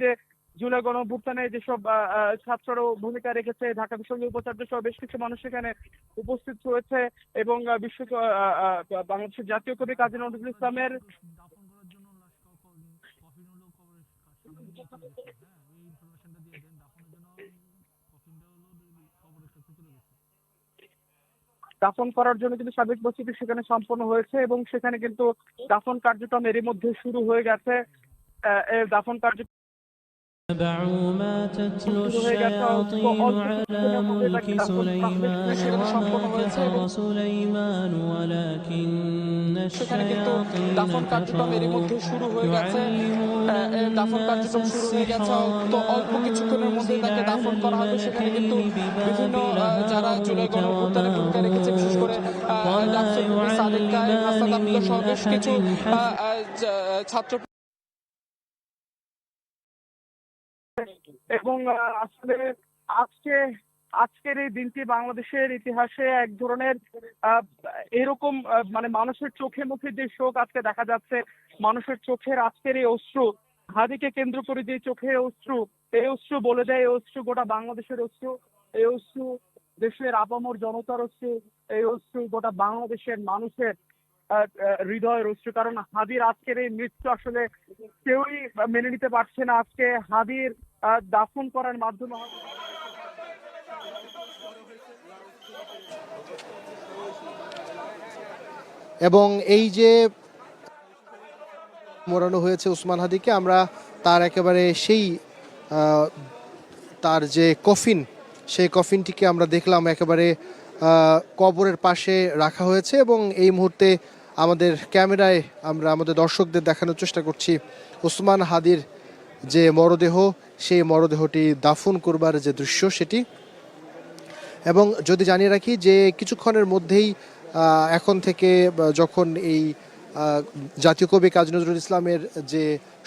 যে জুলাই গণভুত্থানে যেসব ছাত্র ভূমিকা রেখেছে, ঢাকা বিশ্ববিদ্যালয় উপাচার্য সহ বেশ কিছু মানুষ সেখানে উপস্থিত রয়েছে এবং বিশ্ব বাংলাদেশের জাতীয় কবি কাজী নজরুল ইসলামের দাফন করার জন্য কিন্তু সাবেক বস্তিটি সেখানে সম্পন্ন হয়েছে এবং সেখানে কিন্তু দাফন কার্যক্রম এরই মধ্যে শুরু হয়ে গেছে। দাফন কার্য اتبعوا ما تتلو الشياطين على ملك سليمان وما كفر سليمان ولكن الشياطين كفروا يعلمون الناس السحر وما أنزل على الملكين ببابل هاروت وما يعلمان من أحد حتى এবং আসলে আজকে, আজকের এই দিনটি বাংলাদেশের ইতিহাসে এক ধরনের এরকম মানে মানুষের চোখে মুখে যে শোক আজকে দেখা যাচ্ছে, মানুষের চোখের আজকের এই অশ্রু, হাদিকে কেন্দ্র করে যে চোখে অশ্রু, এই অশ্রু বলে দেয়, এই অশ্রু গোটা বাংলাদেশের অশ্রু, এই অশ্রু দেশের আপামর জনতার অশ্রু, এই অশ্রু গোটা বাংলাদেশের মানুষের আহ, আহ, কারণ হাদির আজকের এই মৃত্যু আসলে কেউই মেনে নিতে পারছে না। আজকে হাদির দাফন করার মাধ্যমে এবং এই যে মোড়ানো হয়েছে উসমান হাদিকে আমরা তার একেবারে সেই তার যে কফিন সেই কফিনটিকে আমরা দেখলাম একেবারে কবরের পাশে রাখা হয়েছে এবং এই মুহূর্তে আমাদের ক্যামেরায় আমরা আমাদের দর্শকদের দেখানোর চেষ্টা করছি। উসমান হাদির যে মরদেহ, সেই মরদেহটি দাফন করবার যে দৃশ্য সেটি। এবং যদি জানিয়ে রাখি যে কিছুক্ষণের মধ্যেই এখন থেকে যখন এই জাতীয় কবি কাজী নজরুল ইসলামের যে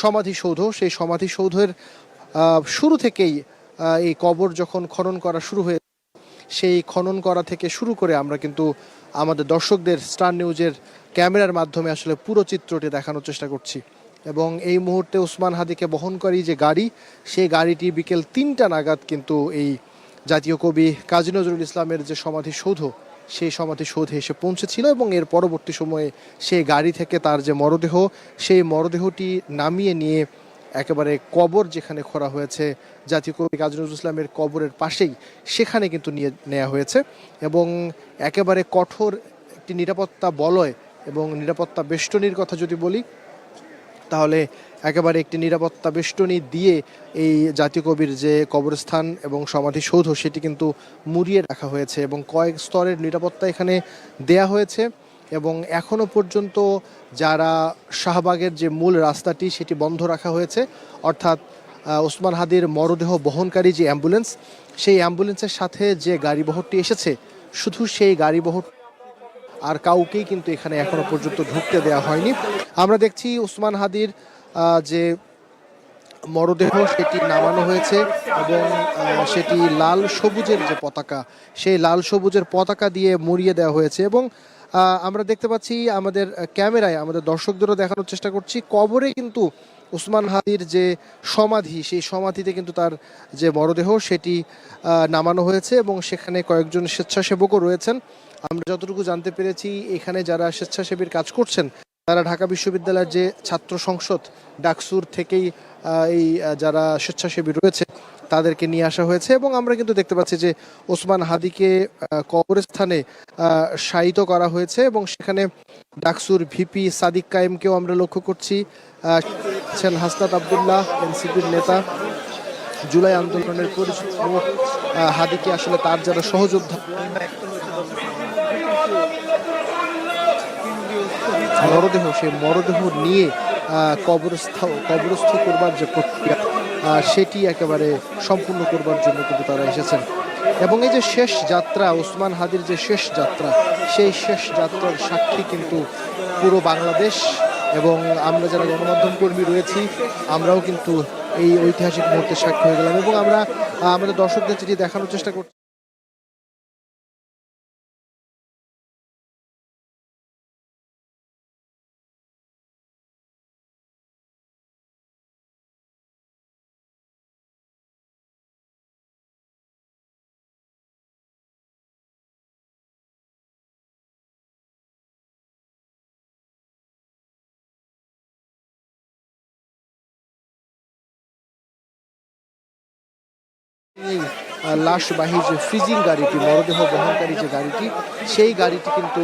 সমাধিসৌধ, সেই সমাধিসৌধের শুরু থেকেই এই কবর যখন খনন করা শুরু হয়ে সেই খনন করা থেকে শুরু করে আমরা কিন্তু আমাদের দর্শকদের স্টার নিউজের ক্যামেরার মাধ্যমে আসলে পুরো চিত্রটি দেখানোর চেষ্টা করছি। এবং এই মুহূর্তে ওসমান হাদিকে বহনকারী যে গাড়ি, সেই গাড়িটি বিকেল তিনটা নাগাদ কিন্তু এই জাতীয় কবি কাজী নজরুল ইসলামের যে সমাধিসৌধ, সেই সমাধিসৌধে এসে পৌঁছেছিল এবং এর পরবর্তী সময়ে সেই গাড়ি থেকে তার যে মরদেহ, সেই মরদেহটি নামিয়ে নিয়ে একেবারে কবর যেখানে খোঁড়া হয়েছে, জাতীয় কবি কাজী নজরুল ইসলামের কবরের পাশেই সেখানে কিন্তু নিয়ে নেওয়া হয়েছে এবং একেবারে কঠোর একটি নিরাপত্তা বলয় এবং নিরাপত্তা বেষ্টনীর কথা যদি বলি, তাহলে একেবারে একটি নিরাপত্তা বেষ্টনী দিয়ে এই জাতীয় কবির যে কবরস্থান এবং সমাধিসৌধ, সেটি কিন্তু মুড়িয়ে রাখা হয়েছে এবং কয়েক স্তরের নিরাপত্তা এখানে দেয়া হয়েছে এবং এখনও পর্যন্ত যারা শাহবাগের যে মূল রাস্তাটি, সেটি বন্ধ রাখা হয়েছে। অর্থাৎ ওসমান হাদির মরদেহ বহনকারী যে অ্যাম্বুলেন্স, সেই অ্যাম্বুলেন্সের সাথে যে গাড়িবহরটি এসেছে, শুধু সেই গাড়িবহর আর কাউকেই কিন্তু এখানে এখনও পর্যন্ত ঢুকতে দেওয়া হয়নি। আমরা দেখছি উসমান হাদির যে মরদেহ, সেটি নামানো হয়েছে এবং সেটি লাল সবুজের যে পতাকা, সেই লাল সবুজের পতাকা দিয়ে মুড়িয়ে দেওয়া হয়েছে এবং আমরা দেখতে পাচ্ছি আমাদের ক্যামেরায়, আমাদের দর্শকদেরও দেখানোর চেষ্টা করছি, কবরে কিন্তু উসমান হাদির যে সমাধি, সেই সমাধিতে কিন্তু তার যে মরদেহ, সেটি নামানো হয়েছে এবং সেখানে কয়েকজন স্বেচ্ছাসেবকও রয়েছেন। আমরা যতটুকু জানতে পেরেছি, এখানে যারা স্বেচ্ছাসেবীর কাজ করছেন, তারা ঢাকা বিশ্ববিদ্যালয়ের যে ছাত্র সংসদ, ডাকসুর থেকেই এই যারা স্বেচ্ছাসেবী রয়েছে, তাদেরকে নিয়ে আসা হয়েছে এবং আমরা কিন্তু দেখতে পাচ্ছি যে ওসমান হাদিকে কবরস্থানে শায়িত করা হয়েছে এবং সেখানে ডাকসুর ভিপি সাদিক কায়েমকেও আমরা লক্ষ্য করছি। আছেন হাসনাত আবদুল্লাহ, এনসিপির নেতা। জুলাই আন্দোলনের পরিচিত হাদিকে আসলে তার যারা সহযোদ্ধা মরদেহ, সেই মরদেহ নিয়ে কবরস্থ কবরস্থ করবার যে প্রক্রিয়া সেটি একেবারে সম্পূর্ণ করবার জন্য কিন্তু তারা এসেছেন। এবং এই যে শেষ যাত্রা, ওসমান হাদির যে শেষ যাত্রা, সেই শেষ যাত্রার সাক্ষী কিন্তু পুরো বাংলাদেশ এবং আমরা যারা গণমাধ্যম কর্মী রয়েছি, আমরাও কিন্তু এই ঐতিহাসিক মুহূর্তে সাক্ষী হয়ে গেলাম এবং আমরা আমাদের দর্শকদের যেটি দেখানোর চেষ্টা করছি। এই আহ, লাশবাহী যে ফ্রিজিং গাড়িটি মরদেহ বহনকারী যে গাড়িটি সেই গাড়িটি কিন্তু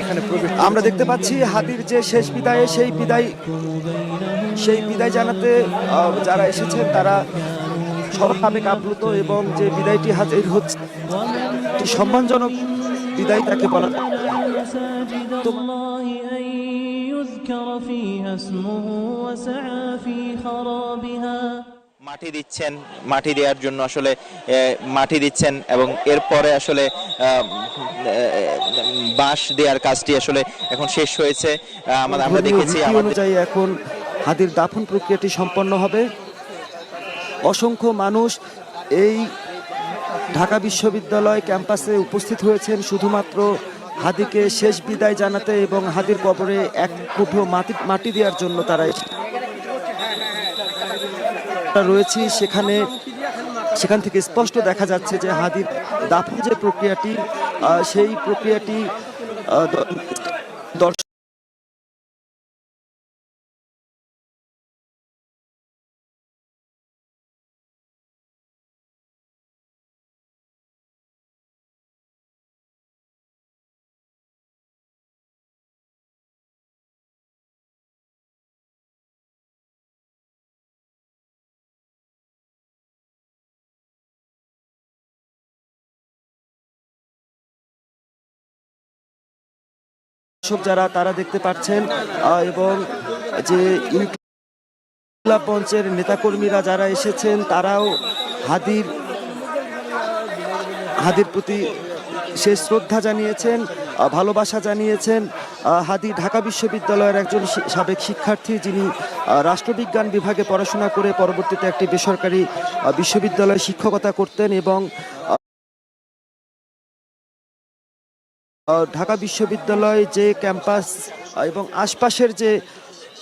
এখানে প্রবেশ আমরা দেখতে পাচ্ছি হাদির যে শেষ বিদায়ে সেই বিদায় সেই বিদায় জানাতে আহ, যারা এসেছেন তারা সরকাবে আপ্লুত এবং যে বিদায়টি হাজির হচ্ছে একটি সম্মানজনক বিদায় তাকে বলা যায়। مساجد الله أن يذكر فيها اسمه وسعى في خرابها মাটি দিচ্ছেন মাটি দেওয়ার জন্য আসলে মাটি দিচ্ছেন এবং এরপরে আসলে বাঁশ দেওয়ার কাজটি আসলে এখন শেষ হয়েছে। আমরা দেখেছি অনুযায়ী এখন হাদির দাফন প্রক্রিয়াটি সম্পন্ন হবে। অসংখ্য মানুষ এই ঢাকা বিশ্ববিদ্যালয় ক্যাম্পাসে উপস্থিত হয়েছেন শুধুমাত্র হাদিকে শেষ বিদায় জানাতে এবং হাদির কবরে এক মুঠো মাটি মাটি দেওয়ার জন্য তারা রয়েছি সেখানে, সেখান থেকে স্পষ্ট দেখা যাচ্ছে যে হাদির দাফন যে প্রক্রিয়াটি সেই প্রক্রিয়াটি দর্শক দর্শক যারা, তারা দেখতে পাচ্ছেন এবং যে ইনকিলাব মঞ্চের নেতাকর্মীরা যারা এসেছেন, তারাও হাদির হাদির প্রতি সে শ্রদ্ধা জানিয়েছেন ভালোবাসা জানিয়েছেন। হাদি ঢাকা বিশ্ববিদ্যালয়ের একজন সাবেক শিক্ষার্থী, যিনি রাষ্ট্রবিজ্ঞান বিভাগে পড়াশোনা করে পরবর্তীতে একটি বেসরকারি বিশ্ববিদ্যালয়ে শিক্ষকতা করতেন এবং ঢাকা বিশ্ববিদ্যালয় যে ক্যাম্পাস এবং আশপাশের যে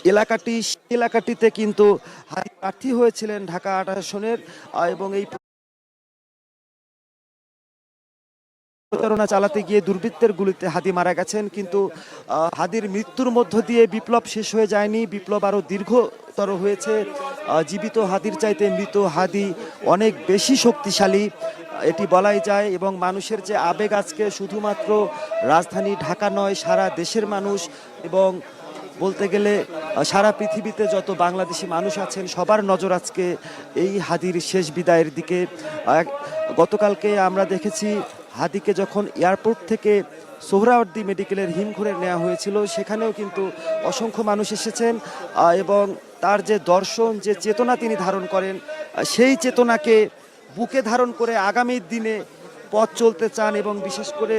এলাকাটি এলাকাটিতে কিন্তু প্রার্থী হয়েছিলেন ঢাকা আট এবং এই প্রচারণা চালাতে গিয়ে দুর্বৃত্তের গুলিতে হাদি মারা গেছেন, কিন্তু হাদির মৃত্যুর মধ্য দিয়ে বিপ্লব শেষ হয়ে যায়নি। বিপ্লব আরও দীর্ঘতর হয়েছে। জীবিত হাদির চাইতে মৃত হাদি অনেক বেশি শক্তিশালী, এটি বলাই যায়, এবং মানুষের যে আবেগ আজকে শুধুমাত্র রাজধানী ঢাকা নয়, সারা দেশের মানুষ, এবং বলতে গেলে সারা পৃথিবীতে যত বাংলাদেশি মানুষ আছেন, সবার নজর আজকে এই হাদির শেষ বিদায়ের দিকে। গতকালকে আমরা দেখেছি হাদিকে যখন এয়ারপোর্ট থেকে সোহরাওয়ার্দী মেডিকেলের হিমঘরে নেওয়া হয়েছিল, সেখানেও কিন্তু অসংখ্য মানুষ এসেছেন এবং তার যে দর্শন, যে চেতনা তিনি ধারণ করেন সেই চেতনাকে বুকে ধারণ করে আগামী দিনে পথ চলতে চান এবং বিশেষ করে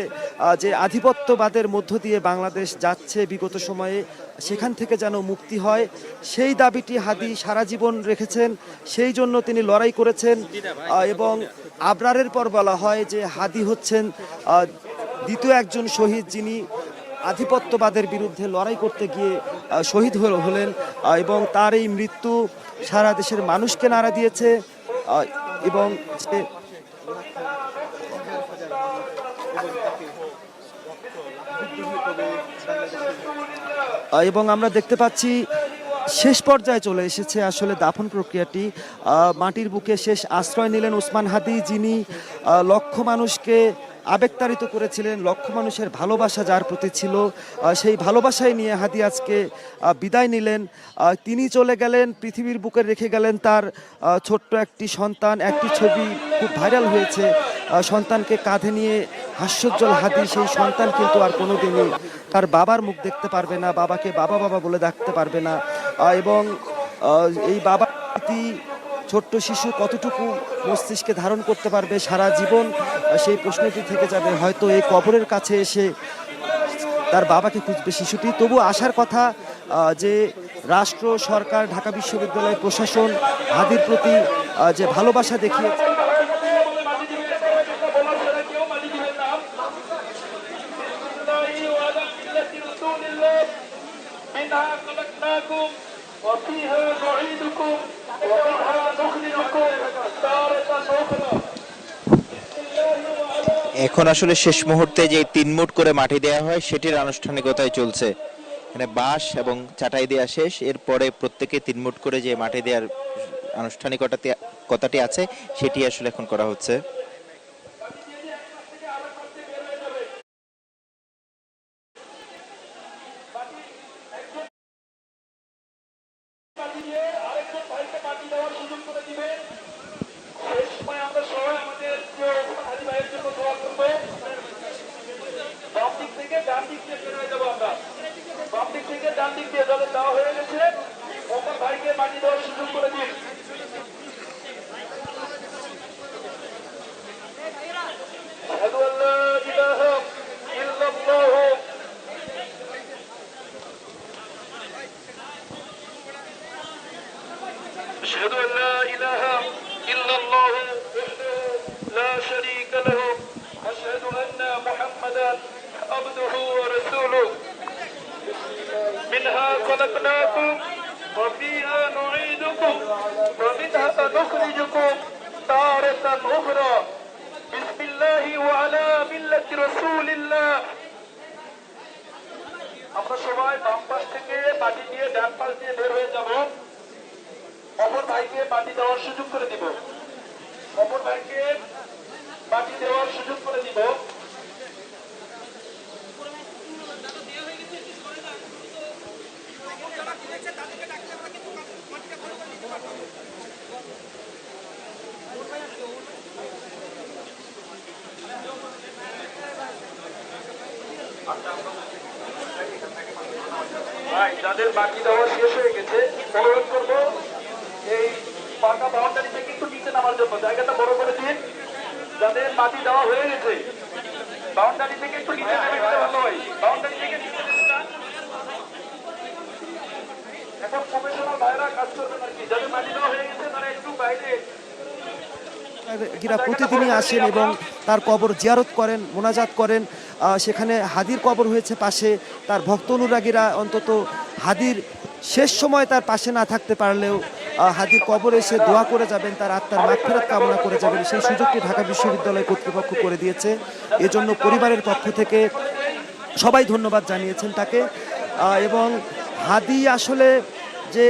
যে আধিপত্যবাদের মধ্য দিয়ে বাংলাদেশ যাচ্ছে বিগত সময়ে, সেখান থেকে যেন মুক্তি হয়, সেই দাবিটি হাদি সারা জীবন রেখেছেন, সেই জন্য তিনি লড়াই করেছেন এবং আবরারের পর বলা হয় যে হাদি হচ্ছেন দ্বিতীয় একজন শহীদ যিনি আধিপত্যবাদের বিরুদ্ধে লড়াই করতে গিয়ে শহীদ হলেন এবং তার এই মৃত্যু সারা দেশের মানুষকে নাড়া দিয়েছে এবং যে আহ, এবং আমরা দেখতে পাচ্ছি শেষ পর্যায়ে চলে এসেছে আসলে দাফন প্রক্রিয়াটি। মাটির বুকে শেষ আশ্রয় নিলেন ওসমান হাদি, যিনি লক্ষ মানুষকে আবেগতাড়িত করেছিলেন, লক্ষ মানুষের ভালোবাসা যার প্রতি ছিল সেই ভালোবাসায় নিয়ে হাদি আজকে বিদায় নিলেন। তিনি চলে গেলেন, পৃথিবীর বুকে রেখে গেলেন তার ছোট্ট একটি সন্তান। একটি ছবি খুব ভাইরাল হয়েছে সন্তানকে কাঁধে নিয়ে হাস্যোজ্জ্বল হাদি সেই সন্তান কিন্তু আর কোনোদিনই তার বাবার মুখ দেখতে পারবে না, বাবাকে বাবা বাবা বলে ডাকতে পারবে না। এবং এই প্রীতি ছোট্ট শিশু কতটুকু মস্তিষ্কে ধারণ করতে পারবে সারা জীবন? সেই প্রশ্নটি থেকে যাবে, হয়তো এই কবরের কাছে এসে তার বাবাকে খুঁজবে শিশুটি। তবু আসার কথা যে রাষ্ট্র, সরকার, ঢাকা বিশ্ববিদ্যালয় প্রশাসন হাদির প্রতি যে ভালোবাসা দেখিয়েছে خلقناكم وفيها نعيدكم ومنها نخرجكم تارة أخرى এখন আসলে শেষ মুহূর্তে যে তিন মুট করে মাটি দেওয়া হয় সেটির আনুষ্ঠানিকতায় চলছে এখানে বাঁশ এবং চাটাই দেওয়া শেষ এরপরে প্রত্যেকে তিন মুট করে যে মাটি দেওয়ার আনুষ্ঠানিকতাতে কথাটি আছে সেটি আসলে এখন করা হচ্ছে আরেকজন ভাইকে মাটি দেওয়ার সুযোগ করে দিবেন সেই সময় আমরা সবাই আমাদের প্রিয় হাজি ভাইয়ের জন্য দোয়া করবো বাম দিক থেকে ডান দিক দিয়ে বের হয়ে যাবো আমরা বাম দিক থেকে ডান দিক দিয়ে যাদের দেওয়া হয়ে গেছে অপর ভাইকে মাটি দেওয়ার সুযোগ করে দিন أشهد أن لا إله إلا الله أخرى بسم الله وعلى ملة رسول الله আমরা সবাই বাম পাশ থেকে মাটি দিয়ে ডান পাশ দিয়ে বের হয়ে যাব অপর ভাইকে মাটি দেওয়ার সুযোগ করে দিব অপর ভাইকে মাটি দেওয়ার সুযোগ করে দিব ভাই, যাদের বাকি দেওয়া শেষ হয়ে গেছে, অনুরোধ করব, এই পাকা বাউন্ডারি থেকে একটু নিচে নামার জন্য, জায়গাটা বড় করে দিন যাদের মাটি দেওয়া হয়ে গেছে বাউন্ডারি থেকে একটু নিচে নেমে গেলে ভালো হয় বাউন্ডারি থেকে। এখন প্রফেশনাল ভাইরা কাজ করবেন আর কি, যাদের মাটি দেওয়া হয়ে গেছে, তারা একটু বাইরে গিরা প্রতিদিনই আসেন এবং তার কবর জিয়ারত করেন, মোনাজাত করেন। সেখানে হাদির কবর হয়েছে পাশে। তার ভক্ত অনুরাগীরা অন্তত হাদির শেষ সময় তার পাশে না থাকতে পারলেও হাদির কবরে এসে দোয়া করে যাবেন, তার আত্মার মাগফিরাত কামনা করে যাবেন। সেই সুযোগটি ঢাকা বিশ্ববিদ্যালয় কর্তৃপক্ষ করে দিয়েছে। এজন্য পরিবারের পক্ষ থেকে সবাই ধন্যবাদ জানিয়েছেন তাকে। এবং হাদি আসলে যে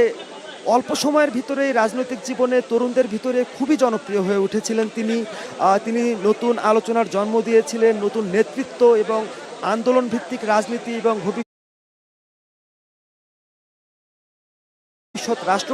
অল্প সময়ের ভিতরে রাজনৈতিক জীবনে তরুণদের ভিতরে খুবই জনপ্রিয় হয়ে উঠেছিলেন তিনি। তিনি নতুন আলোচনার জন্ম দিয়েছিলেন, নতুন নেতৃত্ব এবং আন্দোলন ভিত্তিক রাজনীতি এবং ভবিষ্যৎ রাষ্ট্র